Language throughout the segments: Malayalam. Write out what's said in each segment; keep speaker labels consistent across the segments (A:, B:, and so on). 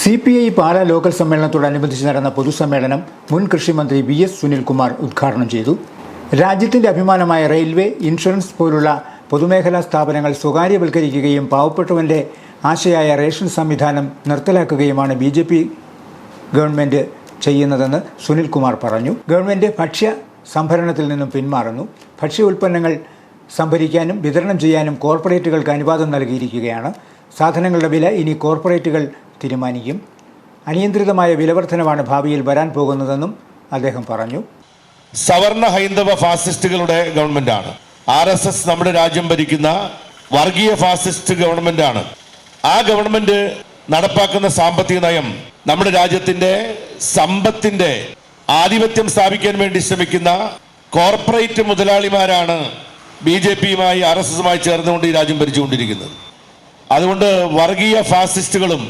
A: C P I Pala local സമ്മേളനത്തോടനുബന്ധിച്ച് നടന്ന പൊതുസമ്മേളനം മുൻ കൃഷിമന്ത്രി വി എസ് സുനിൽകുമാർ ഉദ്ഘാടനം ചെയ്തു. രാജ്യത്തിന്റെ അഭിമാനമായ റെയിൽവേ ഇൻഷുറൻസ് പോലുള്ള പൊതുമേഖലാ സ്ഥാപനങ്ങൾ സ്വകാര്യവൽക്കരിക്കുകയും പാവപ്പെട്ടവന്റെ ആശയായ റേഷൻ സംവിധാനം നിർത്തലാക്കുകയുമാണ് ബി ജെ പി ഗവൺമെന്റ് ചെയ്യുന്നതെന്ന് സുനിൽകുമാർ പറഞ്ഞു. ഗവൺമെന്റ് ഭക്ഷ്യ സംഭരണത്തിൽ നിന്നും പിന്മാറുന്നു. ഭക്ഷ്യ ഉൽപ്പന്നങ്ങൾ സംഭരിക്കാനും വിതരണം ചെയ്യാനും കോർപ്പറേറ്റുകൾക്ക് അനുവാദം നൽകിയിരിക്കുകയാണ്. സാധനങ്ങളുടെ വില ഇനി കോർപ്പറേറ്റുകൾ തീരുമാനിക്കും. അനിയന്ത്രിതമായ വിലവർദ്ധനമാണ് ഭാവിയിൽ വരാൻ പോകുന്നതെന്നും അദ്ദേഹം പറഞ്ഞു.
B: സവർണ ഹൈന്ദവ ഫാസിസ്റ്റുകളുടെ ഗവൺമെന്റാണ്. ആർ എസ് എസ് നമ്മുടെ രാജ്യം ഭരിക്കുന്ന വർഗീയ ഫാസിസ്റ്റ് ഗവൺമെന്റാണ്. ആ ഗവൺമെന്റ് നടപ്പാക്കുന്ന സാമ്പത്തിക നയം നമ്മുടെ രാജ്യത്തിന്റെ സമ്പത്തിന്റെ ആധിപത്യം സ്ഥാപിക്കാൻ വേണ്ടി ശ്രമിക്കുന്ന കോർപ്പറേറ്റ് മുതലാളിമാരാണ് ബി ജെ പിയുമായി ആർ എസ് എസുമായി ചേർന്നുകൊണ്ട് ഈ രാജ്യം ഭരിച്ചുകൊണ്ടിരിക്കുന്നത്. അതുകൊണ്ട് വർഗീയ ഫാസിസ്റ്റുകളും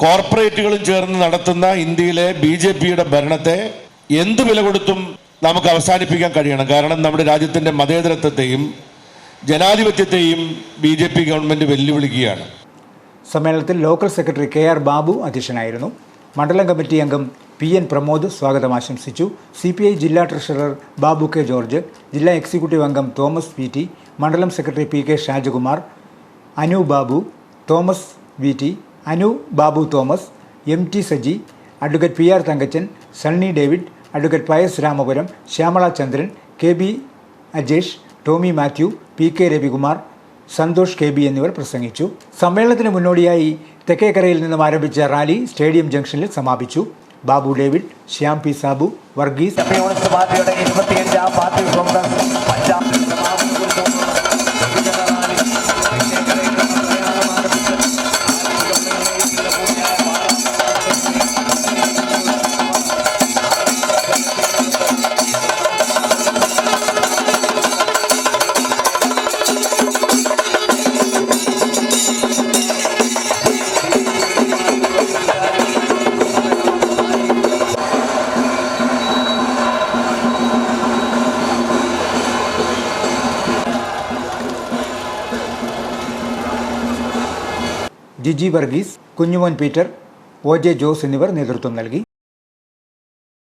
B: കോർപ്പറേറ്റുകളും ചേർന്ന് നടത്തുന്ന ഇന്ത്യയിലെ ബി ജെ പിയുടെ ഭരണത്തെ എന്ത് വില കൊടുത്തും നമുക്ക് അവസാനിപ്പിക്കാൻ കഴിയണം. കാരണം നമ്മുടെ രാജ്യത്തിന്റെ മതേതരത്വത്തെയും ജനാധിപത്യത്തെയും ബി ജെ പി ഗവൺമെന്റ് വെല്ലുവിളിക്കുകയാണ്.
A: സമ്മേളനത്തിൽ local secretary K R Babu അധ്യക്ഷനായിരുന്നു. മണ്ഡലം കമ്മിറ്റി അംഗം പി എൻ പ്രമോദ് സ്വാഗതം ആശംസിച്ചു. സി പി ഐ ജില്ലാ ട്രഷറർ ബാബു കെ ജോർജ് ജില്ലാ എക്സിക്യൂട്ടീവ് അംഗം തോമസ് പി ടി മണ്ഡലം secretary P K Shajakumar Anu Babu Thomas V T Anu Babu Thomas M T Saji advocate P R Thankachan Sunny David advocate Pius Ramapuram Shyamala Chandran K B Ajesh Tommy Mathew P K Ravikumar Santhosh K B എന്നിവർ പ്രസംഗിച്ചു. സമ്മേളനത്തിന് മുന്നോടിയായി തെക്കേക്കരയിൽ നിന്നും ആരംഭിച്ച റാലി സ്റ്റേഡിയം ജംഗ്ഷനിൽ സമാപിച്ചു. Babu David Shyam P Sabu Varghese Jiji Varghese Kunjumon Peter O J Jose എന്നിവർ നേതൃത്വം നൽകി.